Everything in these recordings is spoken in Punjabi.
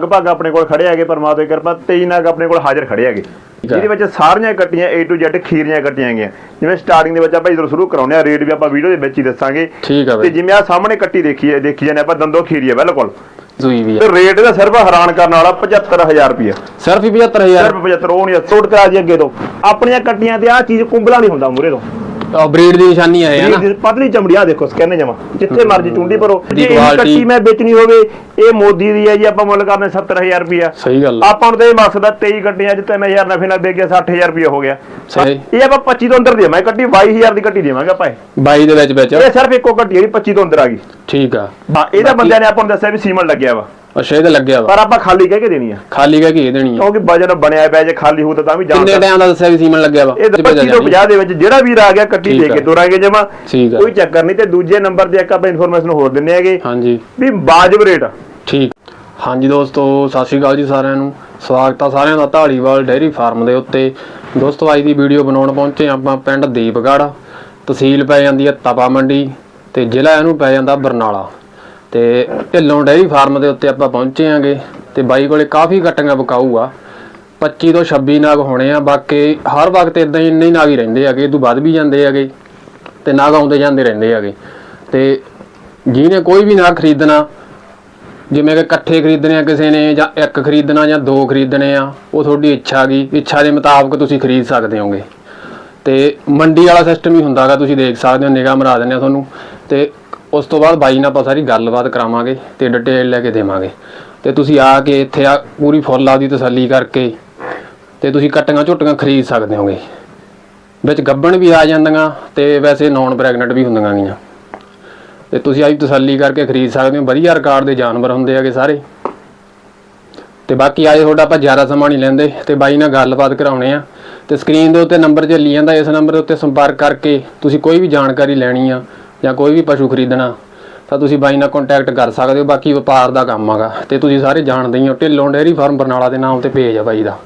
ਲਗਭਗ ਆਪਣੇ ਕੋਲ ਖੜੇ ਹੈਗੇ ਪਰਮਾਤਮਾ ਦੀ ਕਿਰਪਾ 23 ਨਾਗ ਆਪਣੇ ਕੋਲ ਹਾਜ਼ਰ ਖੜੇ ਹੈਗੇ। ਜਿਹਦੇ ਵਿੱਚ ਸਾਰੀਆਂ ਕੱਟੀਆਂ A to Z ਖੀਰੀਆਂ ਕੱਟੀਆਂ ਗਈਆਂ ਜਿਵੇਂ ਸਟਾਰਟਿੰਗ ਦੇ ਵਿੱਚ ਆਪਾਂ ਇਧਰ ਸ਼ੁਰੂ ਕਰਾਉਂਦੇ ਆ ਰੇਟ ਵੀ ਆਪਾਂ ਵੀਡੀਓ ਦੇ ਵਿੱਚ ਹੀ ਦੱਸਾਂਗੇ। ਤੇ ਜਿਵੇਂ ਆ ਸਾਹਮਣੇ ਕੱਟੀ ਦੇਖੀ ਹੈ ਦੇਖੀ ਜਾਂਦੇ ਆਪਾਂ ਦੰਦੋ ਖੀਰੀ ਹੈ ਬਿਲਕੁਲ। ਸੂਈ ਵੀ ਤੇ ਰੇਟ ਇਹਦਾ ਸਿਰਫ ਹੈਰਾਨ ਕਰਨ ਵਾਲਾ 75000 ਰੁਪਏ ਸਿਰਫ ਹੀ 75000 ਸਿਰਫ 75 ਉਹ ਨਹੀਂ ਕਰਾ ਜੀ ਅੱਗੇ ਤੋਂ। ਆਪਣੀਆਂ ਕੱਟੀਆਂ ਤੇ ਆ ਚੀਜ਼ ਕੁੰਬਲਾ ਨਹੀਂ ਹੁੰਦਾ ਮੂਰੇ ਤੋਂ। ਬਰੀਡ ਦੀ ਨਿਸ਼ਾਨੀ ਹੈ ਨਾ। ਇਹ ਪਤਲੀ ਚਮੜੀ ਆ ਦੇਖੋ ਸਕੈਨੇ ਜਮਾ। ਜਿੱਥੇ ਮਰਜ਼ੀ ਚੁੰਡੀ ਭਰੋ। ਜੇ ਕੱਟੀ ਮੈਂ ਵੇਚਣੀ ਹੋਵੇ ਇਹ ਮੋਦੀ ਦੀ ਹੈ ਜੀ ਆਪਾਂ ਮੁੱਲ ਕਰਨੇ 70000 ਰੁਪਿਆ ਸਹੀ ਗੱਲ। ਆਪਾਂ ਨੂੰ ਤਾਂ ਮਕਸਦ ਆ 23 ਕੱਟੀਆਂ ਚ 3000 ਨਫੇ ਨਾਲ ਦੇ ਗਿਆ 60000 ਰੁਪਿਆ ਹੋ ਗਿਆ। ਸਹੀ। ਇਹ ਆਪਾਂ 25 ਤੋਂ ਅੰਦਰ ਦੇਵਾਂ ਕੱਟੀ 22000 ਦੀ ਕੱਟੀ ਦੇਵਾਂਗੇ ਆਪਾਂ ਇਹ। 22 ਦੇ ਵਿੱਚ ਵਿੱਚ। ਇਹ ਸਿਰਫ ਇੱਕੋ ਕੱਟੀ ਹੈ ਜੀ 25 ਤੋਂ ਅੰਦਰ ਆ ਗਈ। ਠੀਕ ਆ। ਹਾਂ ਇਹਦਾ ਬੰਦਿਆਂ ਨੇ ਆਪਾਂ ਨੂੰ ਦੱਸਿਆ ਵੀ ਸੀਮਨ ਲੱਗਿਆ ਵਾ। ਅੱਛਾ ਇਹਦੇ ਲੱਗਿਆ ਵਾ। ਪਰ ਆਪਾਂ ਖਾਲੀ ਕਹਿ ਕੇ ਦੇਣੀ ਆ। ਖਾਲੀ ਕਾ ਕੀ ਦੇਣੀ ਆ। ਕਿਉਂਕਿ ਵਜਨ ਬਣਿਆ ਪਿਆ ਜੇ ਖਾਲੀ ਹੋ ਤਾਂ ਤਾਂ ਵੀ ਜਾਣ ਕਿੰਨੇ ਟਾਈਮ ਦਾ ਦੱਸਿਆ ਵੀ ਸੀਮਨ ਲੱਗਿਆ ਵਾ? ਇਹ 25 ਤੋਂ 50 ਦੇ ਵਿੱਚ ਜਿਹੜਾ ਵੀਰ ਆ ਗਿਆ ਕੱਟੀ ਦੇ ਕੇ। ਤੁਰਾਂਗੇ ਜਮਾ। ਕੋਈ ਚੱਕਰ ਨਹੀਂ ਤੇ ਦੂਜੇ ਨੰਬਰ ਤੇ ਇੱਕ ਆਪਾਂ ਇਨਫੋਰਮੇਸ਼ਨ ਹੋਰ ਦਿੰਨੇ ਹੈਗੇ। ਹਾਂਜੀ। ਵੀ ਬਾਜਬ ਰੇਟ ਠੀਕ। ਹਾਂਜੀ ਦੋਸਤੋ ਸਤਿ ਸ਼੍ਰੀ ਅਕਾਲ ਜੀ ਸਾਰਿਆਂ ਨੂੰ। ਸਵਾਗਤ ਆ ਸਾਰਿਆਂ ਦਾ ਢਾਲੀਵਾਲ ਡੇਅਰੀ ਫਾਰਮ ਦੇ ਉੱਤੇ। ਦੋਸਤੋ ਅੱਜ ਦੀ ਵੀਡੀਓ ਬਣਾਉਣ ਪਹੁੰਚੇ ਆਪਾਂ ਪਿੰਡ ਦੀਪਗੜ੍ਹ। ਤਹਿਸੀਲ ਪੈ ਜਾਂਦੀ ਹੈ ਤਪਾ ਮੰਡੀ ਤੇ ਜ਼ਿਲ੍ਹਾ ਇਹਨੂੰ ਪੈ ਜਾਂਦਾ ਬਰਨਾਲਾ। ਤੇ ਢਿੱਲੋਂ ਡੇਅਰੀ ਫਾਰਮ ਦੇ ਉੱਤੇ ਆਪਾਂ ਪਹੁੰਚੇ ਆਂਗੇ ਤੇ ਬਾਈ ਕੋਲੇ ਕਾਫੀ ਕੱਟੀਆਂ ਬਕਾਊ ਆ। 25 ਤੋਂ 26 ਨਾਗ ਹੋਣੇ ਆ, ਬਾਕੀ ਹਰ ਵਕਤ ਇਦਾਂ ਹੀ ਇੰਨੇ ਹੀ ਨਾਗ ਹੀ ਰਹਿੰਦੇ ਹੈਗੇ ਇਹ ਤੋਂ ਵੱਧ ਵੀ ਜਾਂਦੇ ਹੈਗੇ ਤੇ ਨਾਗ ਆਉਂਦੇ ਜਾਂਦੇ ਰਹਿੰਦੇ ਹੈਗੇ ਤੇ ਜਿਹਨੇ ਕੋਈ ਵੀ ਨਾਗ ਖਰੀਦਣਾ, ਜਿਵੇਂ ਕਿ ਇਕੱਠੇ ਖਰੀਦਣੇ ਆ ਕਿਸੇ ਨੇ ਜਾਂ ਇੱਕ ਖਰੀਦਣਾ ਜਾਂ ਦੋ ਖਰੀਦਣੇ ਆ, ਉਹ ਤੁਹਾਡੀ ਇੱਛਾ ਗਈ ਇੱਛਾ ਦੇ ਮੁਤਾਬਕ ਤੁਸੀਂ ਖਰੀਦ ਸਕਦੇ ਹੋਗੇ। ਤੇ ਮੰਡੀ ਵਾਲਾ ਸਿਸਟਮ ਹੀ ਹੁੰਦਾਗਾ, ਤੁਸੀਂ ਦੇਖ ਸਕਦੇ ਹੋ, ਨਿਗਾਹ ਮਰਾ ਦਿੰਦੇ ਆ ਤੁਹਾਨੂੰ। ਤੇ ਉਸ ਤੋਂ ਬਾਅਦ ਬਾਈ ਨਾਲ ਆਪਾਂ ਸਾਰੀ ਗੱਲਬਾਤ ਕਰਾਵਾਂਗੇ ਤੇ ਡਿਟੇਲ ਲੈ ਕੇ ਦੇਵਾਂਗੇ। ਤੇ ਤੁਸੀਂ ਆ ਕੇ ਇੱਥੇ ਆ ਪੂਰੀ ਫੁੱਲ ਆਪਦੀ ਤਸੱਲੀ ਕਰਕੇ ਤੇ ਤੁਸੀਂ ਕੱਟੀਆਂ ਝੋਟੀਆਂ ਖਰੀਦ ਸਕਦੇ ਹੋਗੇ। ਵਿੱਚ ਗੱਬਣ ਵੀ ਆ ਜਾਂਦੀਆਂ ਤੇ ਵੈਸੇ ਨੌਨ ਪ੍ਰੈਗਨੈਂਟ ਵੀ ਹੁੰਦੀਆਂ ਗੀਆਂ। ਤੇ ਤੁਸੀਂ ਆਪ ਤਸੱਲੀ ਕਰਕੇ ਖਰੀਦ ਸਕਦੇ ਹੋ, ਵਧੀਆ ਰਿਕਾਰਡ ਦੇ ਜਾਨਵਰ ਹੁੰਦੇ ਹੈਗੇ ਸਾਰੇ। ਤੇ ਬਾਕੀ ਆਏ ਤੁਹਾਡਾ ਆਪਾਂ ਜ਼ਿਆਦਾ ਸਮਾਂ ਨਹੀਂ ਲੈਂਦੇ ਤੇ ਬਾਈ ਨਾਲ ਗੱਲਬਾਤ ਕਰਾਉਣੇ ਆ। ਤੇ ਸਕਰੀਨ ਦੇ ਉੱਤੇ ਨੰਬਰ ਚੱਲੀ ਜਾਂਦਾ, ਇਸ ਨੰਬਰ ਦੇ ਉੱਤੇ ਸੰਪਰਕ ਕਰਕੇ ਤੁਸੀਂ ਕੋਈ ਵੀ ਜਾਣਕਾਰੀ ਲੈਣੀ ਆ ਜਾਂ ਕੋਈ ਵੀ ਪਸ਼ੂ ਖਰੀਦਣਾ ਤਾਂ ਤੁਸੀਂ ਬਾਈ ਨਾਲ ਕੰਟੈਕਟ ਕਰ ਸਕਦੇ ਹੋ ਬਾਕੀ ਵਪਾਰ ਦਾ ਕੰਮ ਹੈਗਾ। ਤੇ ਤੁਸੀਂ ਸਾਰੇ ਜਾਣਦੇ ਹੀ ਹੋ ਢਿੱਲੋਂ ਡੇਅਰੀ ਫਾਰਮ ਬਰਨਾਲਾ ਦੇ ਨਾਮ ਤੇ ਪੇਜ ਆ ਬਾਈ ਦਾ।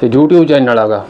ਤੇ YouTube ਚੈਨਲ ਹੈਗਾ।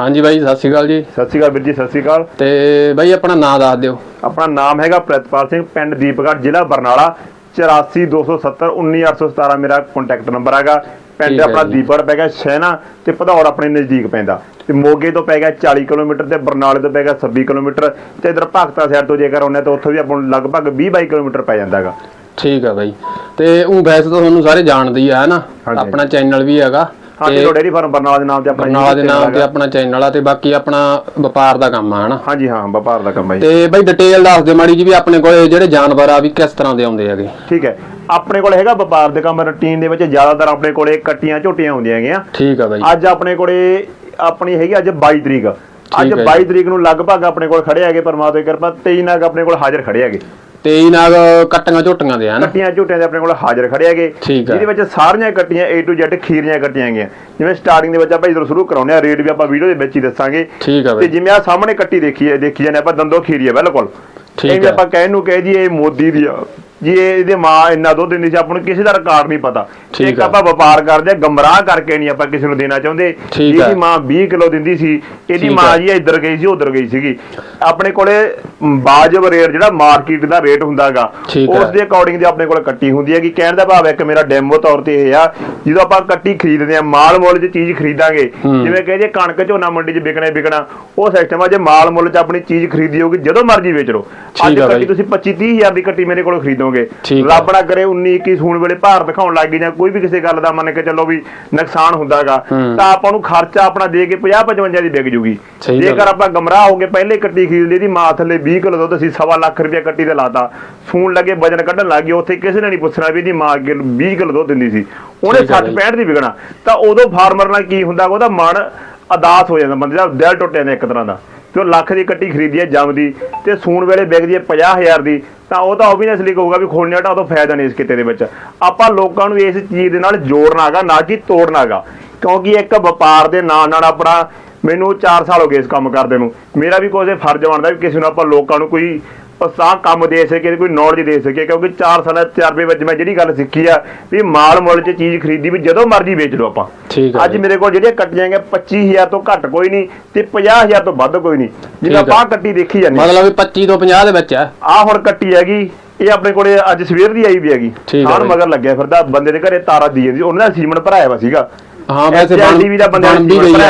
ਹਾਂਜੀ ਬਾਈ ਸਤਿ ਸ਼੍ਰੀ ਅਕਾਲ ਜੀ। ਸਤਿ ਸ਼੍ਰੀ ਅਕਾਲ ਵੀਰ ਜੀ ਸਤਿ ਸ਼੍ਰੀ ਅਕਾਲ। ਤੇ ਬਾਈ ਆਪਣਾ ਨਾਮ ਦੱਸ ਦਿਓ। ਆਪਣਾ ਨਾਮ ਹੈਗਾ ਪ੍ਰਿਤਪਾਲ ਸਿੰਘ ਪਿੰਡ ਦੀਪਗੜ੍ਹ ਜ਼ਿਲ੍ਹਾ ਬਰਨਾਲਾ 84270 19817 ਮੇਰਾ ਕੰਟੈਕਟ ਨੰਬਰ ਹੈਗਾ। ਪਿੰਡ ਆਪਣਾ ਜੀ। ਦੀਪਗੜ੍ਹ ਪੈ ਗਿਆ ਸ਼ਹਿਣਾ ਤੇ ਭਦੌੜ ਆਪਣੇ ਨਜ਼ਦੀਕ ਪੈਂਦਾ। ਤੇ ਮੋਗੇ ਤੋਂ ਪੈ ਗਿਆ 40 ਕਿਲੋਮੀਟਰ ਤੇ ਬਰਨਾਲੇ ਤੋਂ ਪੈ ਗਿਆ 26 ਕਿਲੋਮੀਟਰ ਤੇ ਇਧਰ ਭਗਤਾ ਸਾਈਡ ਤੋਂ ਜੇਕਰ ਆਉਂਦੇ ਤਾਂ ਉੱਥੋਂ ਵੀ ਆਪਾਂ ਨੂੰ ਲਗਭਗ 20 22 ਕਿਲੋਮੀਟਰ ਪੈ ਜਾਂਦਾ ਹੈਗਾ। ਠੀਕ ਆ ਬਾਈ। ਤੇ ਉਹ ਵੈਸੇ ਤਾਂ ਤੁਹਾਨੂੰ ਸਾਰੇ ਜਾਣਦੇ ਹੀ ਆ ਨਾ? ਹਾਂਜੀ। ਆਪਣਾ ਚੈਨਲ ਵੀ ਹੈਗਾ। ਹਾਂ ਤੇ ਜੀ ਡੇਰੀ ਫਾਰਮ ਬਰਨਾਲਾ ਦੇ ਨਾਮ ਤੇ ਆਪਣਾ ਬਰਨਾਲਾ ਦੇ ਨਾਮ ਤੇ। ਆਪਣਾ ਚੈਨਲ ਆ ਤੇ ਬਾਕੀ ਆਪਣਾ ਵਪਾਰ ਦਾ ਕੰਮ ਆ ਹਨਾ ਹਾਂਜੀ ਹਾਂ ਵਪਾਰ ਦਾ ਕੰਮ ਜੀ। ਤੇ ਬਾਈ ਡਿਟੇਲ ਦੱਸ ਦਿਓ ਮਾੜੀ ਜੀ ਵੀ ਆਪਣੇ ਕੋਲੇ ਜਿਹੜੇ ਜਾਨਵਰ ਆ ਵੀ ਕਿਸ ਤਰ੍ਹਾਂ ਦੇ ਆਉਂਦੇ ਹੈਗੇ? ਠੀਕ ਹੈ। ਆਪਣੇ ਕੋਲ ਹੈਗਾ ਵਪਾਰ ਦੇ ਕੰਮ ਰੁਟੀਨ ਦੇ ਵਿੱਚ ਜ਼ਿਆਦਾਤਰ ਆਪਣੇ ਕੋਲੇ ਕੱਟੀਆਂ ਝੋਟੀਆਂ ਹੁੰਦੀਆਂ ਹੈਗੀਆਂ। ਠੀਕ ਆ ਬਾਈ। ਅੱਜ ਆਪਣੇ ਕੋਲੇ ਆਪਣੀ ਹੈਗੀ ਅੱਜ 22 ਤਰੀਕ। ਅੱਜ ਠੀਕ ਹੈ 22 ਤਰੀਕ ਨੂੰ ਲਗਭਗ ਆਪਣੇ ਕੋਲ ਖੜੇ ਹੈਗੇ ਪਰਮਾਤਮਾ ਦੀ ਕਿਰਪਾ 23 ਨਾਗ ਆਪਣੇ ਕੋਲ ਹਾਜ਼ਰ ਖੜੇ ਹੈਗੇ। ਤੇ ਇਹ ਨਾਗ ਕੱਟੀਆਂ ਝੋਟੀਆਂ ਦੇ ਹਨ ਕੱਟੀਆਂ ਝੋਟੀਆਂ ਦੇ ਆਪਣੇ ਕੋਲ ਹਾਜ਼ਰ ਖੜੇ ਹੈਗੇ। ਜਿਹਦੇ ਵਿੱਚ ਸਾਰੀਆਂ ਕੱਟੀਆਂ A to Z ਖੀਰੀਆਂ ਕੱਟੀਆਂ ਹੈਗੀਆਂ। ਜਿਵੇਂ ਸਟਾਰਟਿੰਗ ਦੇ ਵਿੱਚ ਆਪਾਂ ਇਧਰ ਸ਼ੁਰੂ ਕਰਾਉਂਦੇ ਆ ਰੇਟ ਵੀ ਆਪਾਂ ਵੀਡੀਓ ਦੇ ਵਿੱਚ ਹੀ ਦੱਸਾਂਗੇ। ਤੇ ਜਿਵੇਂ ਆ ਸਾਹਮਣੇ ਕੱਟੀ ਦੇਖੀ ਹੈ ਦੇਖੀ ਜਾਂਦੇ ਆਪਾਂ ਦੰਦੋ ਖੀਰੀ ਹੈ ਬਿਲਕੁਲ। ਠੀਕ ਹੈ। ਆਪਾਂ ਕਹਿਣ ਨੂੰ ਕਹੇ ਜੀ ਇਹ ਮੋਦੀ ਦੀ ਆ। ਜੀ ਇਹ ਇਹਦੇ ਮਾਂ ਇੰਨਾ ਦੁੱਧ ਦਿੰਦੀ ਸੀ ਆਪਾਂ ਨੂੰ ਕਿਸੇ ਦਾ ਰਿਕਾਰਡ ਨਹੀਂ ਪਤਾ ਇੱਕ। ਆਪਾਂ ਵਪਾਰ ਕਰਦੇ ਆ ਗਮਰਾਹ ਕਰਕੇ ਨਹੀਂ ਆਪਾਂ ਕਿਸੇ ਨੂੰ ਦੇਣਾ ਚਾਹੁੰਦੇ। ਇਹਦੀ ਮਾਂ 20 ਕਿਲੋ ਦਿੰਦੀ ਸੀ ਇਹਦੀ ਮਾਂ। ਜੀ ਇੱਧਰ ਗਈ ਸੀ ਉਧਰ ਗਈ ਸੀਗੀ ਆਪਣੇ ਕੋਲੇ ਬਾਜਬ ਰੇਟ ਜਿਹੜਾ ਮਾਰਕੀਟ ਦਾ ਰੇਟ ਹੁੰਦਾਗਾ। ਉਸ ਦੇ ਅਕੋਰਡਿੰਗ ਦੀ ਆਪਣੇ ਕੋਲ ਕੱਟੀ ਹੁੰਦੀ ਹੈ ਕਿ ਕਹਿਣ ਦਾ ਭਾਵ ਹੈ ਕਿ ਮੇਰਾ ਡੈਮੋ ਤੌਰ ਤੇ ਇਹ ਆ ਜਦੋਂ ਆਪਾਂ ਕੱਟੀ ਖਰੀਦਦੇ ਆ ਮਾਲ ਮੁੱਲ 'ਚ ਚੀਜ਼ ਖਰੀਦਾਂਗੇ। ਜਿਵੇਂ ਕਹੇ ਜੇ ਕਣਕ ਝੋਨਾ ਮੰਡੀ 'ਚ ਵਿਕਣਾ ਵਿਕਣਾ ਉਹ ਸਿਸਟਮ ਆ ਜੇ ਮਾਲ ਮੁੱਲ 'ਚ ਆਪਣੀ ਚੀਜ਼ ਖਰੀਦੀ ਹੋਊਗੀ ਜਦੋਂ ਮਰਜ਼ੀ ਵੇਚ ਲਓ ਅੱਜ ਕੱਟੀ। ਤੁਸੀਂ 25 30 ਹਜ਼ਾਰ ਦੀ ਕੱਟੀ ਮੇਰੇ ਕੋਲੋਂ ਖਰੀਦੋਗੇ ਆ। ਰੱਬ ਨਾ ਕਰੇ 19 21 ਸੂਣ ਵੇਲੇ ਭਾਰ ਦਿਖਾਉਣ ਲੱਗ ਗਈ ਜਾਂ ਕੋਈ ਵੀ ਕਿਸੇ ਗੱਲ ਦਾ ਮੰਨ ਕੇ ਚੱਲੋ ਵੀ ਨੁਕਸਾਨ ਹੁੰਦਾਗਾ। ਤਾਂ ਆਪਾਂ ਨੂੰ ਖਰਚਾ ਆਪਣਾ ਦੇ ਕੇ 50 55 ਦੀ ਵਿਕ ਜੂਗੀ। ਜੇਕਰ ਆਪਾਂ ਗਮਰਾਹ ਹੋ ਗਏ ਪਹਿਲੇ ਕੱਟੀ ਖਰੀਦ ਲਈ ਦੀ ਮਾਂ ਥੱਲੇ 20 ਕਿਲੋ ਦੁੱਧ ਸੀ ਸਵਾ ਲੱਖ ਰੁਪਏ ਕੱਟੀ ਤੇ ਲਾਤਾ। ਸੂਣ ਲੱਗੇ ਵਜਨ ਕੱਢਣ ਲੱਗ ਗਏ ਉੱਥੇ ਕਿਸੇ ਨੇ ਨਹੀਂ ਪੁੱਛਣਾ ਵੀ ਇਹਦੀ ਮਾਂ ਅੱਗੇ 20 ਕਿਲੋ ਦੁੱਧ ਦਿੰਦੀ ਸੀ। ਉਹਨੇ ਠੀਕ ਆ 60 65 ਦੀ ਵਿਕਣਾ। ਤਾਂ ਉਦੋਂ ਫਾਰਮਰ ਨਾਲ ਕੀ ਹੁੰਦਾ ਉਹਦਾ ਮਨ ਅਦਾਸ ਹੋ ਜਾਂਦਾ ਬੰਦੇ ਦਾ ਦਿਲ ਟੁੱਟ ਜਾਂਦਾ ਇੱਕ ਤਰ੍ਹਾਂ ਦਾ। ਤੇ ਉਹ ਲੱਖ ਦੀ ਕੱਟੀ ਖਰੀਦੀ ਹੈ ਜੰਮਦੀ ਤੇ ਸੂਣ ਵੇਲੇ ਵਿਕਦੀ ਹੈ 50000 ਦੀ, ਤਾਂ ਉਹ ਤਾਂ ਓਬਵੀਅਸਲੀ ਕਹੂਗਾ ਵੀ ਖੋਲਣਿਆ ਤਾਂ ਉਦੋਂ ਫਾਇਦਾ ਨਹੀਂ ਇਸ ਕਿਤੇ ਦੇ ਵਿੱਚ। ਆਪਾਂ ਲੋਕਾਂ ਨੂੰ ਇਸ ਚੀਜ਼ ਦੇ ਨਾਲ ਜੋੜਨਾਗਾ, ਨਾ ਕਿ ਤੋੜਨਾਗਾ। ਕਿਉਂਕਿ ਇੱਕ ਵਪਾਰ ਦੇ ਨਾਲ ਨਾਲ ਆਪਣਾ ਮੈਨੂੰ 4 ਸਾਲ ਹੋ ਗਏ ਇਸ ਕੰਮ ਕਰਦੇ ਨੂੰ। ਮੇਰਾ ਵੀ ਕੋਈ ਫਰਜ਼ ਬਣਦਾ ਵੀ ਕਿਸੇ ਨੂੰ ਆਪਾਂ ਲੋਕਾਂ ਨੂੰ ਕੋਈ ਉਤਸ਼ਾਹ ਕੰਮ ਦੇ ਸਕੇ ਕੋਈ ਨੌਲੇਜ ਦੇ ਸਕੇ ਕਿਉਂਕਿ 4 ਸਾਲਾਂ ਦੇ ਤਜਰਬੇ ਵਿੱਚ ਮੈਂ ਜਿਹੜੀ ਗੱਲ ਸਿੱਖੀ ਆ ਵੀ ਮਾਲ ਮੁੱਲ 'ਚ ਚੀਜ਼ ਖਰੀਦੀ ਵੀ ਜਦੋਂ ਮਰਜ਼ੀ ਵੇਚ ਲਓ ਆਪਾਂ। ਅੱਜ। ਮੇਰੇ ਕੋਲ ਜਿਹੜੀਆਂ ਕੱਟੀਆਂ ਗਈਆਂ 25000 ਤੋਂ ਘੱਟ ਕੋਈ ਨਹੀਂ ਤੇ 50000 ਤੋਂ ਵੱਧ ਕੋਈ ਨਹੀਂ। ਆਪਾਂ ਆਹ ਕੱਟੀ ਦੇਖੀ ਜਾਂਦੇ ਮਤਲਬ ਵੀ 25 ਤੋਂ 50 ਦੇ ਵਿੱਚ ਆ। ਆ ਹੁਣ ਕੱਟੀ ਹੈਗੀ ਇਹ ਆਪਣੇ ਕੋਲੇ ਅੱਜ ਸਵੇਰ ਦੀ ਆਈ ਵੀ ਹੈਗੀ। ਹੈ। ਮਗਰ ਲੱਗਿਆ ਫਿਰਦਾ ਬੰਦੇ ਦੇ ਘਰੇ ਤਾਰਾ ਦੀ ਜਾਂਦੀ ਉਹਨਾਂ ਦਾ ਸੀਮਨ ਭਰਾਇਆ ਵਾ ਸੀਗਾ। ਹਾਂ ਵੈਸੇ ਐਚਆਰਡੀ ਵੀ ਦਾ ਬੰਦੇ ਬਣ ਵੀ ਸੀਮਨ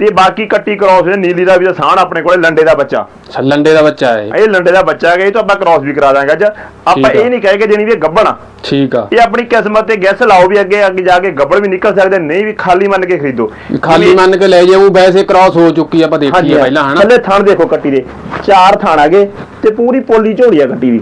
ਤੇ ਬਾਕੀ ਕੱਟੀ ਕ੍ਰਾਸ ਹੈ ਨੀਲੀ ਦਾ ਵੀ ਦਾ ਸਾਣ ਆਪਣੇ ਕੋਲੇ ਲੰਡੇ ਦਾ ਬੱਚਾ। ਲੰਡੇ ਦਾ ਬੱਚਾ ਹੈ ਇਹ? ਲੰਡੇ ਦਾ ਬੱਚਾ ਹੈਗਾ ਇਹ ਤਾਂ ਆਪਾਂ ਕ੍ਰਾਸ ਵੀ ਕਰਾ ਦਾਂਗੇ ਅੱਜ। ਆਪਾਂ। ਇਹ ਨਹੀਂ ਕਹਿ ਕੇ ਦੇਣੀ ਵੀ ਗੱਬਣ ਆ। ਠੀਕ ਆ। ਇਹ ਆਪਣੀ ਕਿਸਮਤ ਤੇ ਗੈਸ ਲਾਓ ਵੀ ਅੱਗੇ ਅੱਗੇ ਜਾ ਕੇ ਗੱਬੜ ਵੀ ਨਿਕਲ ਸਕਦੇ ਨਹੀਂ ਵੀ ਖਾਲੀ ਮੰਨ ਕੇ ਖਰੀਦੋ। ਖਾਲੀ ਮੰਨ ਕੇ ਲੈ ਜਾਊ ਵੈਸੇ ਕ੍ਰਾਸ ਹੋ ਚੁੱਕੀ ਆਪਾਂ ਦੇਖੀ ਆ ਪਹਿਲਾਂ ਹਨਾ? ਥੱਲੇ ਥਣ ਦੇਖੋ ਕੱਟੀ ਦੇ। ਚਾਰ ਥਣ ਆਗੇ ਤੇ ਪੂਰੀ ਪੋਲੀ ਝੋਲੀ ਆ ਕੱਟੀ ਦੀ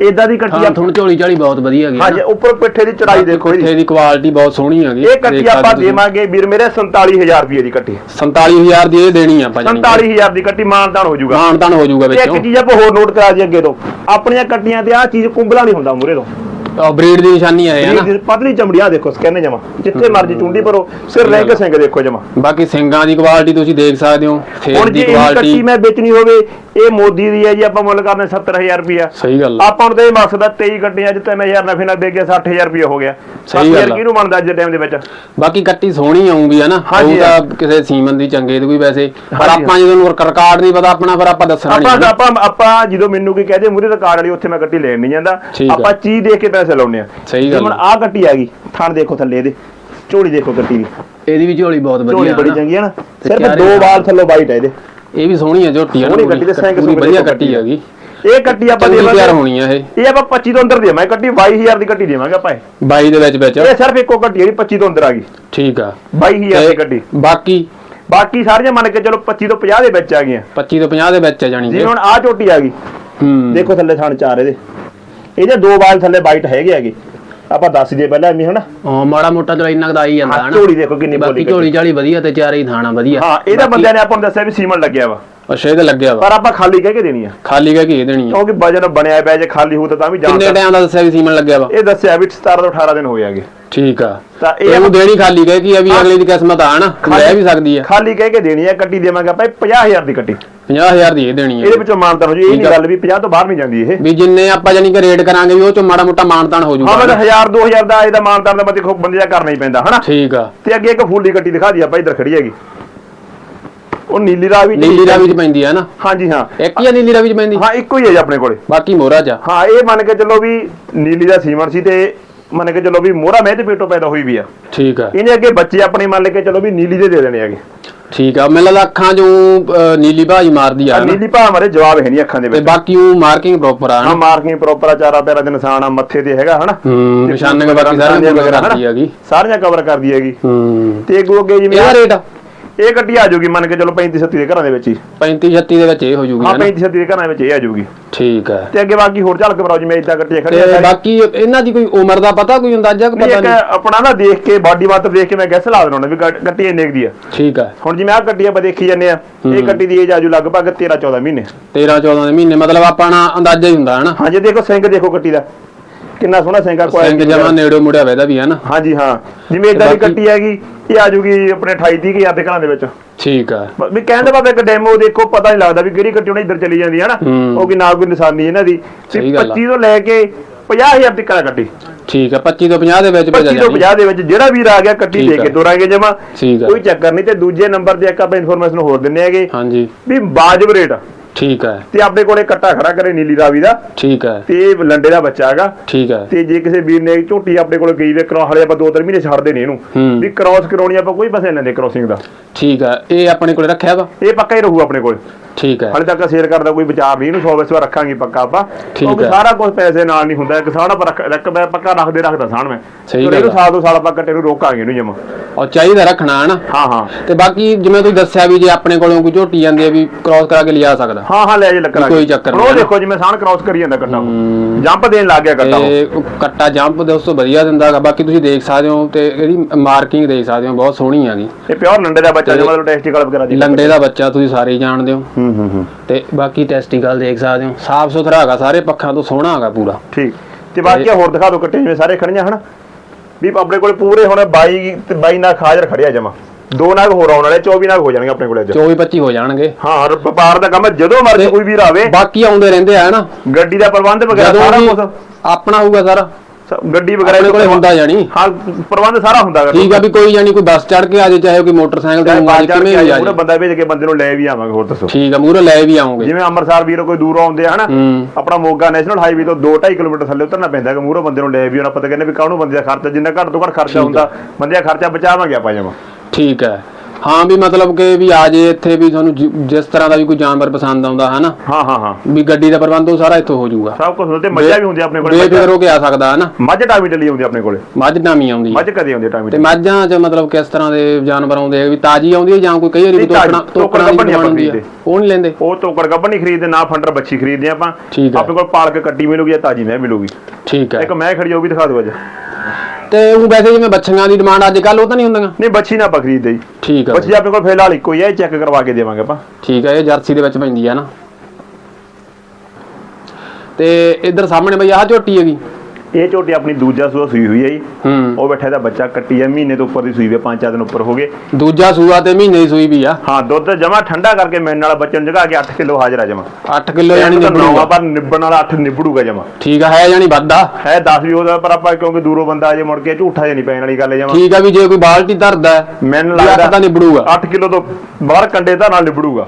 ਇਦਾਂ ਦੀ ਕੱਟੀ ਹਾਂ ਆ ਥੁਣ ਝੋਲੀ ਝਾਲੀ ਬਹੁਤ ਵਧੀਆ ਹੈਗੀ ਹਾਂਜੀ ਉੱਪਰ ਪਿੱਠੇ ਦੀ ਚੜਾਈ ਦੇਖੋ ਇਹਦੀ ਇਹਦੀ ਕੁਆਲਿਟੀ ਬਹੁਤ ਸੋਹਣੀ ਹੈਗੀ। ਇਹ ਕੱਟੀ ਆਪਾਂ। ਦੇਵਾਂਗੇ ਵੀਰ ਮੇਰੇ 47000 ਰੁਪਏ ਦੀ ਕੱਟੀ 47000 ਦੀ ਇਹ ਦੇਣੀ ਆ ਆਪਾਂ ਜਾਣੀ ਕਿ। 47000 ਦੀ ਕੱਟੀ ਮਾਨਦਾਨ ਹੋ ਜਾਊਗਾ। ਤਾਣ ਹੋ ਜਾਊਗਾ ਤੇ ਇੱਕ ਵਿੱਚੋਂ। ਚੀਜ਼ ਆਪਾਂ ਹੋਰ ਨੋਟ ਕਰਾ ਜੀ ਅੱਗੇ ਤੋਂ। ਆਪਣੀਆਂ ਕੱਟੀਆਂ ਤੇ ਆਹ ਚੀਜ਼ ਕੁੰਬਲਾ ਨਹੀਂ ਹੁੰਦਾ ਮੂਰੇ ਤੋਂ। ਬਰੀਡ ਦੀ ਨਿਸ਼ਾਨੀ ਹੈ ਹਨਾ ਪਤਲੀ ਚਮੜੀ ਆ ਦੇਖੋ ਸਕੈਨ ਜਮਾ। ਜਿੱਥੇ ਮਰਜ਼ੀ ਚੁੰਡੀ ਭਰੋ ਸਿਰ ਲੈ ਕੇ ਸਿੰਘ ਦੇਖੋ ਜਮਾ। ਬਾਕੀ ਸਿੰਘਾਂ ਦੀ ਕੁਆਲਿਟੀ ਤੁਸੀਂ ਦੇਖ ਸਕਦੇ ਹੋ ਫੇਰ ਦੀ ਕੁਆਲਿਟੀ ਮੈਂ ਵੇਚਣੀ ਹੋਵੇ ਇਹ ਮੋਦੀ ਦੀ ਹੈ ਜੀ ਆਪਾਂ ਮੁੱਲ ਕਰਨੇ 70000 ਰੁਪਿਆ ਸਹੀ ਗੱਲ। ਆਪਾਂ ਨੂੰ ਤਾਂ ਇਹ ਮਕਸਦ ਆ 23 ਗੱਡੀਆਂ ਚ 3000 ਨਫੇ ਨਾਲ ਦੇ ਗਿਆ 60000 ਰੁਪਏ ਹੋ ਗਿਆ ਸਹੀ ਗੱਲ 7000 ਆ। ਕਿਹਨੂੰ ਮੰਨਦਾ ਅੱਜ ਦੇ ਟਾਈਮ ਦੇ ਵਿੱਚ ਬਾਕੀ ਕੱਟੀ ਸੋਹਣੀ ਆਉਂਗੀ ਹਨਾ ਹਾਂਜੀ, ਉਹ ਤਾਂ ਕਿਸੇ ਸੀਮਨ ਦੀ ਚੰਗੇ ਦੀ ਕੋਈ ਵੈਸੇ ਪਰ ਆਪਾਂ ਜਦੋਂ ਰਿਕਾਰਡ ਨਹੀਂ ਪਤਾ ਆਪਣਾ ਫਿਰ ਆਪਾਂ ਦੱਸਣਾ ਨਹੀਂ ਆਪਾਂ। ਆਪਾਂ ਆਪਾਂ ਜਦੋਂ ਮੈਨੂੰ ਕੋਈ ਕਹਦੇ ਮੂਰੇ ਰਿਕਾਰਡ ਵਾਲੀ ਉੱਥੇ ਮੈਂ ਗੱਡੀ ਲੈਣ ਨਹੀਂ ਜਾਂਦਾ। ਆਪਾਂ ਚੀਜ਼ ਦੇਖ ਕੇ ਪੈਸੇ ਲਾਉਨੇ ਆ ਸਹੀ ਗੱਲ ਹੁਣ ਆ। ਆਹ ਗੱਡੀ ਆ ਗਈ ਥਣ ਦੇਖੋ ਥੱਲੇ ਇਹਦੇ ਝੋਲੀ ਦੇਖੋ ਗੱਡੀ ਦੀ ਇਹਦੀ ਵੀ ਝੋਲੀ ਬਹੁਤ ਝੋਲੀ ਵਧੀਆ ਬੜੀ ਹਨਾ। ਚੰਗੀ ਹੈ ਨਾ ਸਿਰਫ ਦੋ। ਵਾਲ ਥੱਲੋਂ ਵਾਈਟ ਹੈ ਇਹਦੇ ਇਹ ਵੀ ਸੋਹਣੀ ਆ ਝੋਟੀ ਹੈ ਨਾ ਸੋਹਣੀ ਪੂਰੀ। ਵਧੀਆ ਦੇਖੋ ਕੱਟੀ ਹੈਗੀ ਇਹ ਗੱਡੀ ਆਪਾਂ ਚੰਗੀ ਦੇਵਾਂਗੇ। ਤਿਆਰ ਹੋਣੀ ਆ ਇਹ। ਇਹ ਆਪਾਂ 25 ਤੋਂ ਅੰਦਰ ਦੇਵਾਂਗੇ ਗੱਡੀ 22000 ਦੀ ਗੱਡੀ ਦੇਵਾਂਗੇ ਆਪਾਂ ਇਹ। 22 ਦੇ ਵਿੱਚ ਵਿੱਚ। ਇਹ ਸਿਰਫ ਇੱਕੋ ਗੱਡੀ ਜਿਹੜੀ 25 ਤੋਂ ਅੰਦਰ ਆ ਗਈ। ਠੀਕ ਆ। 22000 ਦੀ ਗੱਡੀ ਬਾਕੀ? ਬਾਕੀ ਸਾਰੀਆਂ ਮੰਨ ਕੇ ਚਲੋ 25 ਤੋਂ 50 ਦੇ ਵਿੱਚ ਆ ਗਈਆਂ। 25 ਤੋਂ 50 ਦੇ ਵਿੱਚ ਆ ਜਾਣੀ ਜਿਵੇਂ ਕਿ ਹੁਣ ਆਹ ਝੋਟੀ ਆ ਗਈ। ਹੂੰ। ਦੇਖੋ ਥੱਲੇ ਥਣ ਚਾਰ ਇਹਦੇ। ਇਹਦੇ ਦੋ ਵਾਲ ਥੱਲੇ ਵਾਈਟ ਹੈਗੇ ਹੈਗੇ। ਆਪਾਂ ਦੱਸ ਦਈਏ ਪਹਿਲਾਂ ਐਵੇਂ ਹਨਾ? ਹਾਂ ਮਾੜਾ ਮੋਟਾ ਚਲੋ ਇੰਨਾ ਦਾ ਆਈ ਜਾਂਦਾ ਹਾਂ, ਹਨਾ? ਝੋਲੀ ਦੇਖੋ ਕਿੰਨੀ ਬਾਕੀ ਬੋਲੀ ਝੋਲੀ ਝਾਲੀ ਵਧੀਆ ਤੇ ਚਾਰੇ ਹੀ ਥਾਣਾ ਵਧੀਆ। ਹਾਂ ਇਹਦਾ ਬੰਦਿਆਂ ਨੇ ਆਪਾਂ ਨੂੰ ਦੱਸਿਆ ਵੀ ਸੀਮਨ ਲੱਗਿਆ ਵਾ। ਅੱਛਾ ਇਹਦਾ ਲੱਗਿਆ ਵਾ। ਪਰ ਆਪਾਂ ਖਾਲੀ ਕਹਿ ਕੇ ਦੇਣੀ ਆ। ਖਾਲੀ ਕਹਿ ਕੇ ਇਹ ਦੇਣੀ ਆ। ਕਿਉਂਕਿ ਵਜਨ ਬਣਿਆ ਪਿਆ ਜੇ ਖਾਲੀ ਹੋ ਤਾਂ ਤਾਂ ਵੀ ਜਾਣ ਕਿੰਨੇ ਟਾਈਮ ਦਾ ਦੱਸਿਆ ਵੀ ਸੀਮਨ ਲੱਗਿਆ ਵਾ? ਇਹ ਦੱਸਿਆ ਵੀ 17 ਤੋਂ 18 ਦਿਨ ਹੋਏ ਹੈਗੇ। ਠੀਕ ਆ। ਤਾਂ ਇਹ ਇਹਨੂੰ ਦੇਣੀ ਖਾਲੀ ਕਹਿ ਕੇ ਆ ਵੀ ਹਾਂ। ਅਗਲੇ ਦੀ ਕਿਸਮਤ ਆ ਲੈ ਵੀ ਸਕਦੀ ਆ। ਖਾਲੀ ਕਹਿ ਕੇ ਦੇਣੀ ਆ ਕੱਟੀ ਦੇਵਾਂਗੇ ਆਪਾਂ ਇਹ 50000 ਦੀ ਕੱਟੀ। 50000 ਦੀ ਇਹ ਦੇਣੀ ਆ। ਇਹਦੇ ਵਿੱਚੋਂ ਮਾਨਤਾਨ ਹੋ ਜੂ ਇਹ ਨਹੀਂ। ਗੱਲ ਵੀ 50 ਤੋਂ ਬਾਹਰ ਨਹੀਂ ਜਾਂਦੀ ਇਹ। ਵੀ ਜਿੰਨੇ ਆਪਾਂ ਜਾਨੀ ਕਿ ਰੇਟ ਕਰਾਂਗੇ ਵੀ ਉਹ ਚ ਮਾੜਾ ਮੋਟਾ ਮਾਨਤਾਨ ਹੋ ਹਾਂ ਮੈਂ ਹਨਾ। 1000 2000 ਦਾ ਇਹਦਾ ਮਾਨਤਾਨ ਦਾ ਦੇਖੋ ਬੰਦੇ ਦਾ ਕਰਨਾ ਹੀ ਪੈਂਦਾ ਹਨਾ? ਠੀਕ ਆ। ਤੇ ਅੱਗੇ ਇੱਕ ਫੁੱਲੀ ਗੱਟੀ ਦਿਖਾ ਦੀ ਆਪਾਂ ਇੱਧਰ ਖੜੀ ਹੈਗੀ। ਉਹ ਨੀਲੀ ਰਾਵੀ ਚ- ਨੀਲੀ ਰਾਵੀ ਚ ਪੈਂਦੀ ਆ ਨਾ? ਹਾਂਜੀ ਹਾਂ। ਇੱਕ ਹੀ ਆ ਨੀਲੀ ਰਾਵੀ ਚ ਪੈਂਦੀ? ਹਾਂ ਇੱਕੋ ਹੀ ਹੈ ਜੀ ਆਪਣੇ ਕੋਲੇ। ਬਾਕੀ ਮੋਹਰਾ ਚ ਆ। ਹਾਂ ਇਹ ਮੰਨ ਕੇ ਚੱਲੋ ਵੀ ਨੀਲੀ ਦਾ ਸੀਮਨ ਸੀ ਤੇ ਮੰਨ ਕੇ ਚੱਲੋ ਵੀ ਮੋਹਰਾ ਮਹਿ ਪੇਟੋਂ ਪੈਦਾ ਹੋਈ ਵੀ ਆ। ਠੀਕ ਆ। ਇਹਨੇ ਅੱਗੇ ਬੱਚੇ ਆਪਣੇ ਮੰਨ ਕੇ ਚੱਲੋ ਵੀ ਨੀਲੀ ਦੇ ਦੇ ਦੇਣੇ ਹੈਗੇ। ਠੀਕ ਆ ਮੈਨੂੰ ਲੱਗਦਾ ਅੱਖਾਂ ਜੋ ਅਹ, ਨੀਲੀ ਭਾਜੀ ਮਾਰਦੀ ਆ। ਨੀਲੀ ਭਾ ਮਾਰੇ ਜਵਾਬ ਹੈ ਨਹੀਂ ਅੱਖਾਂ ਦੇ ਤੇ ਵਿੱਚ। ਬਾਕੀ ਉਹ ਮਾਰਕਿੰਗ ਪ੍ਰੋਪਰ ਆ ਹਾਂ ਮਾਰਕਿੰਗ ਪ੍ਰੋਪਰ ਆ ਚਾਰਾ ਪੈਰਾ ਦੇ ਨਿਸ਼ਾਨ ਆ ਮੱਥੇ ਤੇ ਹੈਗਾ ਹਨਾ? ਹੂੰ ਤੇ ਨਿਸ਼ਾਨੇ ਬਾਕੀ ਸਾਰੀਆਂ ਵਗੈਰਾ ਕਰਦੀ ਹੈਗੀ। ਸਾਰੀਆਂ ਕਵਰ ਕਰਦੀ ਹੈਗੀ। ਹੂੰ। ਤੇ ਅੱਗੋਂ ਅੱਗੇ ਜਿਵੇਂ ਇਹਦਾ ਰੇਟ ਇਹ ਗੱਡੀ ਆ ਜਾਊਗੀ ਮੰਨ ਕੇ ਚਲੋ 35 37 ਦੇ ਘਰਾਂ ਦੇ ਵਿੱਚ ਹੀ। 35 36 ਦੇ ਵਿੱਚ ਇਹ ਹੋ ਜੂਗੀ ਹਾਂ ਹਨਾ? 35 37 ਦੇ ਘਰਾਂ ਵਿੱਚ ਇਹ ਆ ਜਾਊਗੀ। ਠੀਕ ਹੈ। ਤੇ ਅੱਗੇ ਬਾਕੀ ਹੋਰ ਝਲਕ ਬਰਾਓ ਜਿਵੇਂ ਇਦਾਂ ਕੱਟੀਆਂ ਖੜੀਆਂ ਤੇ। ਬਾਕੀ ਇਹਨਾਂ ਦੀ ਕੋਈ ਉਮਰ ਦਾ ਪਤਾ ਕੋਈ ਅੰਦਾਜ਼ਾ ਕਿ ਪਤਾ ਨਹੀਂ? ਆਪਣਾ ਨਾ ਦੇਖ ਕੇ ਬਾਡੀ ਮਾਤਰ ਦੇਖ ਕੇ ਮੈਂ ਗੈਸ ਲਾ ਦੇਣਾ ਵੀ ਗੱਟ- ਗੱਟੀ ਇੰਨੇ ਦੀ ਆ। ਠੀਕ ਹੈ। ਹੁਣ ਜਿਵੇਂ ਆਹ ਗੱਡੀ ਆਪਾਂ ਦੇਖੀ ਜਾਂਦੇ ਆ ਇਹ ਹੂੰ। ਗੱਡੀ ਦੀ ਏਜ ਆਜੂ ਲਗਭਗ 13 14 ਮਹੀਨੇ। 13 14 ਦੇ ਮਹੀਨੇ ਮਤਲਬ ਆਪਣਾ ਅੰਦਾਜ਼ਾ ਹੀ ਹੁੰਦਾ ਹਨਾ? ਹਾਂ ਜੇ ਦੇਖੋ ਸਿੰਘ ਦੇਖੋ ਗੱਟੀ ਦਾ। ਕਿੰਨਾ ਸੋਹਣਾ ਸਿੰਘ ਆ ਸਿੰਘ ਜਮਾ ਨੇੜੇ ਮੁੜਿਆ ਵੈਦਾ ਵੀ ਹੈ ਨਾ। ਹਾਂਜੀ ਹਾਂ। ਜਿਵੇਂ ਇਦਾਂ ਦੀ ਬਾਕੀ- ਗੱਟੀ ਹੈਗੀ ਇਹ ਆਜੂਗੀ ਆਪਣੇ 28 30 ਹਜ਼ਾਰ ਦੇ ਘਰਾਂ ਦੇ ਵਿੱਚ। ਠੀਕ ਬ- ਵੀ ਕਹਿੰਦੇ ਬਾਬੇ ਇੱਕ ਡੈਮੋ ਦੇਖੋ ਪਤਾ ਨਹੀਂ ਲੱਗਦਾ ਵੀ ਕਿਹੜੀ ਗੱਟੀ ਉਹਨੇ ਇੱਧਰ ਚਲੀ ਜਾਂਦੀ ਹੈ ਨਾ। ਹੂੰ। ਉਹ ਕਿ ਨਾ ਕੋਈ ਨਿਸ਼ਾਨੀ ਇਹਨਾਂ ਦੀ। ਵੀ ਸਹੀ ਗੱਲ ਆ। 25 ਤੋਂ ਲੈ ਕੇ 50000 ਤੱਕ ਦਾ ਗੱਡੀ ਠੀਕ ਹੈ 25 ਤੋਂ 50 ਦੇ ਵਿੱਚ ਭੇਜਿਆ 25 ਤੋਂ 50 ਦੇ ਵਿੱਚ ਜਿਹੜਾ ਵੀਰ ਆ ਗਿਆ ਠੀਕ ਦੇ ਕੇ ਆ। ਦੋਰਾਂਗੇ ਜਮਾ। ਠੀਕ ਆ। ਕੋਈ ਚੱਕਰ ਨਹੀਂ ਤੇ ਦੂਜੇ ਨੰਬਰ ਤੇ ਇੱਕ ਆਪਾਂ ਇਨਫੋਰਮੇਸ਼ਨ ਹੋਰ ਦਿੰਨੇ ਹੈਗੇ। ਹਾਂਜੀ। ਵੀ ਬਾਜਬ ਰੇਟ ਠੀਕ ਹੈ। ਤੇ ਆਪਣੇ ਕੋਲੇ ਕੱਟਾ ਖੜਾ ਕਰੇ ਨੀਲੀ ਰਾਵੀ ਦਾ। ਠੀਕ ਹੈ। ਤੇ ਇਹ ਲੰਡੇ ਦਾ ਬੱਚਾ ਹੈਗਾ। ਠੀਕ ਹੈ। ਤੇ ਜੇ ਕਿਸੇ ਵੀਰ ਨੇ ਝੋਟੀ ਆਪਣੇ ਕੋਲ ਗਈ ਵੇ ਕਰਾ ਹਲੇ ਆਪਾਂ ਦੋ ਤਿੰਨ ਮਹੀਨੇ ਛੱਡਦੇ ਨੇ ਇਹਨੂੰ। ਵੀ ਕ੍ਰਾਸ ਕਰਾਉਣੀ ਆਪਾਂ ਕੋਈ ਪੈਸੇ ਲੈਂਦੇ ਕ੍ਰਾਸਿੰਗ ਦਾ। ਠੀਕ ਹੈ। ਇਹ ਆਪਣੇ ਕੋਲ ਰੱਖਿਆ ਵਾ? ਇਹ ਪੱਕਾ ਹੀ ਰਹੂ ਆਪਣੇ ਕੋਲ। ਠੀਕ ਹੈ। ਹਲੇ ਤੱਕ ਸੇਲ ਕਰਦਾ ਕੋਈ ਵਿਚਾਰ ਨਹੀਂ ਇਹਨੂੰ 100 ਵਿਸਵਾ ਰੱਖਾਂਗੇ ਪੱਕਾ ਆਪਾਂ। ਠੀਕ ਕਿਉਂਕਿ ਹੈ। ਸਾਰਾ ਕੁਝ ਪੈਸੇ ਨਾਲ ਨਹੀਂ ਹੁੰਦਾ। ਕਿਸਾਨ ਆਪਾਂ ਰੱਖ ਰੱਖ ਮੈਂ ਪੱਕਾ ਰੱਖਦੇ ਰੱਖਦਾ ਸਾਨ ਮੈਂ। ਸਹੀ ਗੱਲ ਇਹਨੂੰ। ਸਾਲ ਦੋ ਸਾਲ ਆਪਾਂ ਕੱਟੇ ਨੂੰ ਰੋਕਾਂਗੇ ਇਹਨੂੰ ਜਮਾ। ਔਰ ਚਾਹੀਦਾ ਰੱਖਣਾ ਹਨਾ ਹਾਂ ਹਾਂ। ਤੇ ਬਾਕੀ ਜਿਵੇਂ ਤੁਸੀਂ ਦੱਸਿਆ ਵੀ ਜੇ ਆਪਣੇ ਕੋਲੋਂ ਕੋਈ ਝੋਟੀ ਜਾਂਦੀ ਹੈ ਵੀ ਕ੍ਰਾਸ ਕਰਾ ਕੇ ਲਿਆ ਸਕਦਾ। ਹਾਂ ਹਾਂ ਲੈ ਜੇ ਲੱਕੜਾ ਕੋਈ ਚੱਕਰ ਨਹੀਂ ਉਹ। ਦੇਖੋ ਜਿਵੇਂ ਸਾਨ ਕ੍ਰਾਸ ਕਰੀ ਜਾਂਦਾ ਕੱਟਾ। ਜੰਪ ਦੇਣ ਲੱਗ ਗਿਆ ਕੱਟਾ ਉਹ। ਤੇ ਕੱਟਾ ਜੰਪ ਦੋਸਤੋ ਵਧੀਆ ਦਿੰਦਾ ਹੈਗਾ ਬਾਕੀ ਤੁਸੀਂ ਦੇਖ ਸਕਦੇ ਹੋ ਤੇ ਇਹਦੀ ਮਾਰਕਿੰਗ ਦੇਖ ਸਕਦੇ ਹੋ ਬਹੁਤ ਸੋਹਣੀ ਹੈਗੀ ਇਹ ਪਿਓਰ ਲੰਡੇ ਦਾ ਬੱਚਾ ਤੇ- ਜਿਵੇਂ ਮਤਲਬ ਟੈਸਟੀਕਲ ਵਗੈਰਾ ਦੀ ਲੰਡੇ ਦਾ ਬੱਚਾ ਤੁਸੀਂ ਸਾਰੇ ਜਾਣਦੇ ਹੋ। ਹੂੰ ਹੂੰ ਹੂੰ। ਤੇ ਬਾਕੀ ਟੈਸਟੀਕਲ ਦੇਖ ਸਕਦੇ ਹੋ। ਸਾਫ਼ ਸੁਥਰਾ ਹੈਗਾ ਸਾਰੇ ਪੱਖਾਂ ਤੋਂ ਸੋਹਣਾ ਹੈਗਾ ਪੂਰਾ। ਠੀਕ। ਤੇ ਬਾਕੀ ਹੋਰ ਦਿਖਾ ਦਿਓ ਕੱਟੇ ਜਿਵੇਂ ਸਾਰੇ ਖੜੀਆਂ ਹਨ। ਵੀ ਆਪਣੇ ਕੋਲੇ ਪੂਰੇ ਹੁਣ 22 ਤੇ 22 ਨਾਲ ਖਾਜਰ ਖੜਿਆ ਜਮਾ। ਦੋ ਨਾਗ ਹੋਰ ਆਉਣ ਵਾਲੇ 24 ਨਾਗ ਹੋ ਜਾਣਗੇ ਆਪਣੇ ਕੋਲੇ ਅੱਜ। 24 25 ਹੋ ਜਾਣਗੇ। ਹਾਂ ਵਪਾਰ ਦਾ ਕੰਮ ਜਦੋਂ ਮਰਜ਼ੀ ਕੋਈ ਵੀਰ ਆਵੇ। ਬਾਕੀ ਆਉਂਦੇ ਰਹਿੰਦੇ ਆ ਨਾ ਗੱਡੀ ਦਾ ਪ੍ਰਬੰਧ ਵਗੈਰਾ ਸਾਰਾ ਕੁਝ ਆਪਣਾ ਹੋਊਗਾ ਸਾਰਾ। ਗੱਡੀ ਵਗੈਰਾ ਆਪਣੇ ਕੋਲੇ ਹੁੰਦਾ ਜਾਣੀ। ਹਾਂ ਪ੍ਰਬੰਧ ਸਾਰਾ ਹੁੰਦਾ ਠੀਕ ਆ ਵੀ ਕੋਈ ਜਾਨੀ ਕੋਈ ਬੱਸ ਚੜ ਕੇ ਆ ਜਾਏ ਚਾਹੇ ਕੋਈ ਮੋਟਰਸਾਈਕਲ ਤੇ ਜਾ ਕਿਵੇਂ ਕੇ ਵੀ ਆ ਜਾਏ ਬੰਦਾ ਭੇਜ ਕੇ ਬੰਦੇ ਨੂੰ ਲੈ ਵੀ ਆਵਾਂਗੇ ਹੋਰ ਦੱਸੋ। ਠੀਕ ਆ ਮੂਹਰੇ ਲੈ ਵੀ ਆਉਂਗੇ। ਜਿਵੇਂ ਅੰਮ੍ਰਿਤਸਰ ਵੀਰੋ ਕੋਈ ਦੂਰੋਂ ਆਉਂਦੇ ਆ ਹਨਾ? ਆਪਣਾ ਮੋਗਾ ਨੈਸ਼ਨਲ ਹਾਈਵੇ ਤੋਂ 2.5 ਕਿਲੋਮੀਟਰ ਥੱਲੇ ਉਤਰਨਾ ਪੈਂਦਾ ਹੈ ਮੂਹਰੋਂ ਬੰਦੇ ਨੂੰ ਲੈ ਵੀ ਉਹਨਾਂ ਪਤਾ ਕਹਿੰਦੇ ਵੀ ਕਾਹਨੂੰ ਬੰਦੇ ਦਾ ਖਰਚਾ ਜਿੰਨਾ ਘੱਟ ਤੋਂ ਘੱਟ ਖਰਚਾ ਹੁੰਦਾ ਬੰਦੇ ਦਾ ਖਰਚਾ ਬਚਾਵਾਂਗੇ ਆਪਾਂ ਜਮਾ। ਠੀਕ ਹੈ। ਹਾਂ ਵੀ ਮਤਲਬ ਕਿ ਵੀ ਆ ਜੇ ਇੱਥੇ ਵੀ ਤੁਹਾਨੂੰ ਜਿ- ਜਿਸ ਤਰ੍ਹਾਂ ਦਾ ਵੀ ਕੋਈ ਜਾਨਵਰ ਪਸੰਦ ਆਉਂਦਾ ਹੈ ਨਾ ਹਾਂ ਹਾਂ ਹਾਂ। ਵੀ ਗੱਡੀ ਦਾ ਪ੍ਰਬੰਧ ਉਹ ਸਾਰਾ ਇੱਥੋਂ ਹੋ ਜਾਊਗਾ। ਸਭ ਕੁਝ ਹੁੰਦੇ ਮੱਝਾਂ ਵੀ ਹੁੰਦੀ ਆਪਣੇ ਕੋਲੇ ਬੇਫਿਕਰ ਹੋ ਕੇ ਆ ਸਕਦਾ ਹੈ ਨਾ ਮੱਝ ਟਾਵੀ ਟੱਲੀ ਆਉਂਦੀ ਆਪਣੇ ਕੋਲੇ। ਮੱਝ ਨਾਮੀ ਆਉਂਦੀ। ਹੈ ਮੱਝ ਕਦੇ ਆਉਂਦੀ ਟਾਵੀ ਤੇ ਮੱਝਾਂ 'ਚ ਮਤਲਬ ਕਿਸ ਤਰ੍ਹਾਂ ਦੇ ਜਾਨਵਰ ਆਉਂਦੇ ਆ? ਵੀ ਤਾਜੀ ਆਉਂਦੀ ਹੈ ਜਾਂ ਕੋਈ ਕਈ ਵਾਰੀ ਨਹੀਂ, ਤਾਜ਼ੀ, ਤੋਕਣਾ ਤੋਕਣਾ ਦੀ ਨਹੀਂ ਹੁੰਦੀ ਹੈ ਉਹ ਨਹੀਂ ਲੈਂਦੇ। ਉਹ ਤੋਕੜ ਗੱਭਣ ਨਹੀਂ ਖਰੀਦਦੇ ਨਾ ਫੰਡਰ ਬੱਚੀ ਖਰੀਦਦੇ ਆਪਾਂ। ਠੀਕ ਹੈ। ਆਪਣੇ ਕੋਲ ਪਾਲ ਕੇ ਕੱਟੀ ਮਿਲੂਗੀ ਜਾਂ ਤਾਜੀ ਮੈਂ ਮਿਲੂਗੀ। ਠੀਕ ਹੈ। ਇੱਕ ਮੈਂ ਖੜੀ ਉਹ ਵੀ ਦਿਖਾ ਦਿਓ ਅੱਜ। ਤੇ ਉਹ ਵੈਸੇ ਜਿਵੇਂ ਬੱਚੀਆਂ ਦੀ ਡਿਮਾਂਡ ਅੱਜ ਕੱਲ ਉਹ ਤਾਂ ਨਹੀਂ ਹੁੰਦੀਆਂ? ਨਹੀਂ ਬੱਚੀ ਨਾ ਆਪਾਂ ਖਰੀਦਦੇ ਜੀ। ਠੀਕ ਹੈ ਬੱਚੀ ਆਪਣੇ ਕੋਲ ਫਿਲਹਾਲ ਇੱਕੋ ਹੀ ਹੈ ਚੈੱਕ ਕਰਵਾ ਕੇ ਦੇਵਾਂਗੇ ਆਪਾਂ। ਠੀਕ ਹੈ ਇਹ ਜਰਸੀ ਦੇ ਵਿੱਚ ਪੈਂਦੀ ਹੈ ਨਾ। ਤੇ ਇੱਧਰ ਸਾਹਮਣੇ ਬਈ ਆਹ ਝੋਟੀ ਹੈਗੀ। ਇਹ ਝੋਟੀ ਆਪਣੀ ਦੂਜਾ ਸੂਆ ਸੂਈ ਹੋਈ ਹੈ ਜੀ। ਹੂੰ। ਉਹ ਬੈਠਾ ਦਾ ਬੱਚਾ ਕੱਟੀ ਹੈ ਮਹੀਨੇ ਤੋਂ ਉੱਪਰ ਦੀ ਸੂਈ ਹੈ ਪੰਜ ਚਾਰ ਦਿਨ ਉੱਪਰ ਹੋ ਗਏ। ਦੂਜਾ ਸੂਆ ਤੇ ਮਹੀਨੇ ਦੀ ਸੂਈ ਵੀ ਆ। ਹਾਂ ਦੁੱਧ ਜਮਾ ਠੰਡਾ ਕਰਕੇ ਮੈਨ ਵਾਲਾ ਬੱਚੇ ਨੂੰ ਜਗਾ ਕੇ 8 ਕਿਲੋ ਹਾਜ਼ਰ ਆ ਜਮਾ। 8 ਕਿਲੋ ਯਾਨੀ ਨਿਬੜੂਗਾ। ਪਰ ਨਿਬੜਨ ਵਾਲਾ 8 ਨਿਬੜੂਗਾ ਜਮਾ। ਠੀਕ ਆ ਹੈ ਯਾਨੀ ਵੱਧਾ। ਹੈ 10 ਵੀ ਉਹਦਾ ਪਰ ਆਪਾਂ ਕਿਉਂਕਿ ਦੂਰੋਂ ਬੰਦਾ ਅਜੇ ਮੁੜ ਕੇ ਝੂਠਾ ਨਹੀਂ ਪੈਣ ਵਾਲੀ ਗੱਲ ਜਮਾ। ਠੀਕ ਆ ਵੀ ਜੇ ਕੋਈ ਬਾਲਟੀ ਧਰਦਾ ਮੈਨੂੰ ਵੀ ਲੱਗਦਾ ਤਾਂ ਨਿਬੜੂਗਾ। 8 ਕਿਲੋ ਤੋਂ ਬਾਹਰ ਕੰਡੇ ਦਾ ਨਾਲ ਨਿਬੜੂਗਾ।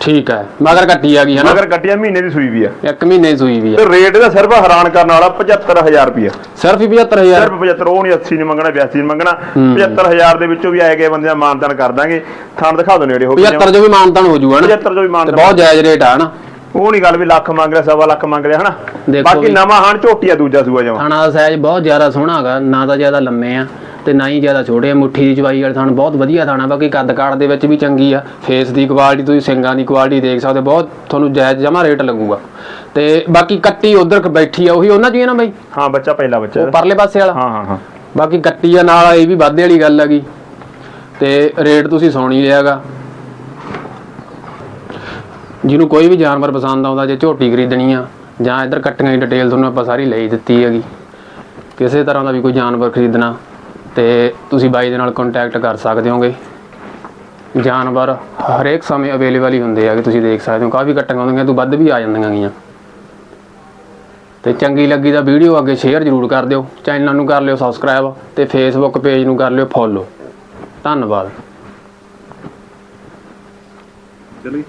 ਠੀਕ ਹੈ ਮਗਰ ਕੱਟੀ ਆ ਗਈ ਹੈ ਨਾ? ਮਗਰ ਕੱਟਿਆ ਮਹੀਨੇ ਦੀ ਸੂਈ ਵੀ ਆ। ਇੱਕ ਮਹੀਨੇ ਦੀ ਸੂਈ ਵੀ ਆ। ਤੇ ਰੇਟ ਇਹਦਾ ਸਿਰਫ ਹੈਰਾਨ ਕਰਨ ਵਾਲਾ 75000 ਰੁਪਇਆ ਸਿਰਫ ਹੀ 75000 ਸਿਰਫ 75 ਉਹ ਨਹੀਂ 80 ਨਹੀਂ ਮੰਗਣਾ 82 ਨਹੀਂ ਮੰਗਣਾ। 75000 ਦੇ ਵਿੱਚੋਂ ਵੀ ਆਏ ਗਏ ਬੰਦੇ ਦਾ ਮਾਨਤਾਨ ਕਰ ਦਾਂਗੇ। ਥਾਂ ਦਿਖਾ ਦਿਓ ਨੇੜੇ ਹੋ ਕੇ 75 ਜੋ ਵੀ ਮਾਨਤਾਨ ਹੋ ਜੂਗਾ ਨਾ। 75 ਜੋ ਵੀ ਮਾਨਤਾਨ ਬਹੁਤ ਜਾਇਜ਼ ਰੇਟ ਆ ਨਾ। ਉਹ ਨਹੀਂ ਗੱਲ ਵੀ ਲੱਖ ਮੰਗ ਰਿਹਾ ਸਵਾ ਲੱਖ ਮੰਗ ਰਿਹਾ ਹਨਾ? ਦੇਖੋ ਬਾਕੀ ਵੀ- ਨਵਾਂ ਹਣ ਝੋਟੀਆ ਦੂਜਾ ਸੂਆ ਜਮਾ। ਥਾਣਾ ਦਾ ਸਾਈਜ਼ ਬਹੁਤ ਜ਼ਿਆਦਾ ਸੋਹਣਾ ਹੈਗਾ ਨਾ ਤਾਂ ਜ਼ਿਆਦਾ ਲੰਮੇ ਆ ਤੇ ਨਾ ਹੀ ਜ਼ਿਆਦਾ ਛੋਟੇ ਆ। ਮੁੱਠੀ ਦੀ ਚਵਾਈ ਵਾਲੇ ਥਾਣ ਬਹੁਤ ਵਧੀਆ ਥਾਣਾ ਬਾਕੀ ਕੱਦ ਕਾੜ ਦੇ ਵਿੱਚ ਵੀ ਚੰਗੀ ਆ। ਫੇਸ ਦੀ ਕੁਆਲਿਟੀ ਤੁਸੀਂ ਸਿੰਗਾਂ ਦੀ ਕੁਆਲਿਟੀ ਦੇਖ ਸਕਦੇ ਹੋ, ਬਹੁਤ ਤੁਹਾਨੂੰ ਜਾਇਜ਼ ਜਮਾ ਰੇਟ ਲੱਗੂਗਾ। ਤੇ ਬਾਕੀ ਕੱਟੀ ਉਧਰ ਬੈਠੀ ਆ ਉਹੀ ਉਹਨਾਂ ਹੀ ਆ ਨਾ ਬਾਈ? ਹਾਂ ਬੱਚਾ ਪਹਿਲਾ ਬੱਚਾ ਉਹ। ਪਰਲੇ ਪਾਸੇ ਵਾਲਾ? ਹਾਂ ਹਾਂ ਹਾਂ। ਬਾਕੀ ਕੱਟੀ ਆ ਨਾਲ ਇਹ ਵੀ ਵਾਧੇ ਵਾਲੀ ਗੱਲ ਹੈਗੀ। ਤੇ ਰੇਟ ਤੁਸੀਂ ਸੋਣੀ ਲਿਆਗਾ ਜਿਹਨੂੰ ਕੋਈ ਵੀ ਜਾਨਵਰ ਪਸੰਦ ਆਉਂਦਾ, ਜੇ ਝੋਟੀ ਖਰੀਦਣੀ ਆ, ਜਾਂ ਇੱਧਰ ਕੱਟੀਆਂ ਦੀ ਡਿਟੇਲ ਤੁਹਾਨੂੰ ਆਪਾਂ ਸਾਰੀ ਲਈ ਦਿੱਤੀ ਹੈਗੀ। ਕਿਸੇ ਤਰ੍ਹਾਂ ਦਾ ਵੀ ਕੋਈ ਜਾਨਵਰ ਖਰੀਦਣਾ, ਤੇ ਤੁਸੀਂ ਬਾਈ ਦੇ ਨਾਲ ਕੰਟੈਕਟ ਕਰ ਸਕਦੇ ਹੋਗੇ। ਜਾਨਵਰ ਹਰੇਕ ਸਮੇਂ ਅਵੇਲੇਬਲ ਹੀ ਹੁੰਦੇ ਆ ਕਿ ਤੁਸੀਂ ਦੇਖ ਸਕਦੇ ਹੋ, ਕਾਫੀ ਕੱਟੀਆਂ ਹੁੰਦੀਆਂ, ਤੋਂ ਵੱਧ ਵੀ ਆ ਜਾਂਦੀਆਂ ਗੀਆਂ। ਤੇ ਚੰਗੀ ਲੱਗੀ ਤਾਂ ਵੀਡੀਓ ਅੱਗੇ ਸ਼ੇਅਰ ਜ਼ਰੂਰ ਕਰ ਦਿਓ ਚੈਨਲ ਨੂੰ ਕਰ ਲਿਓ ਸਬਸਕ੍ਰਾਈਬ ਤੇ ਫੇਸਬੁੱਕ ਪੇਜ ਨੂੰ ਕਰ ਲਿਓ ਫੋਲੋ ਧੰਨਵਾਦ। ਚਲੋ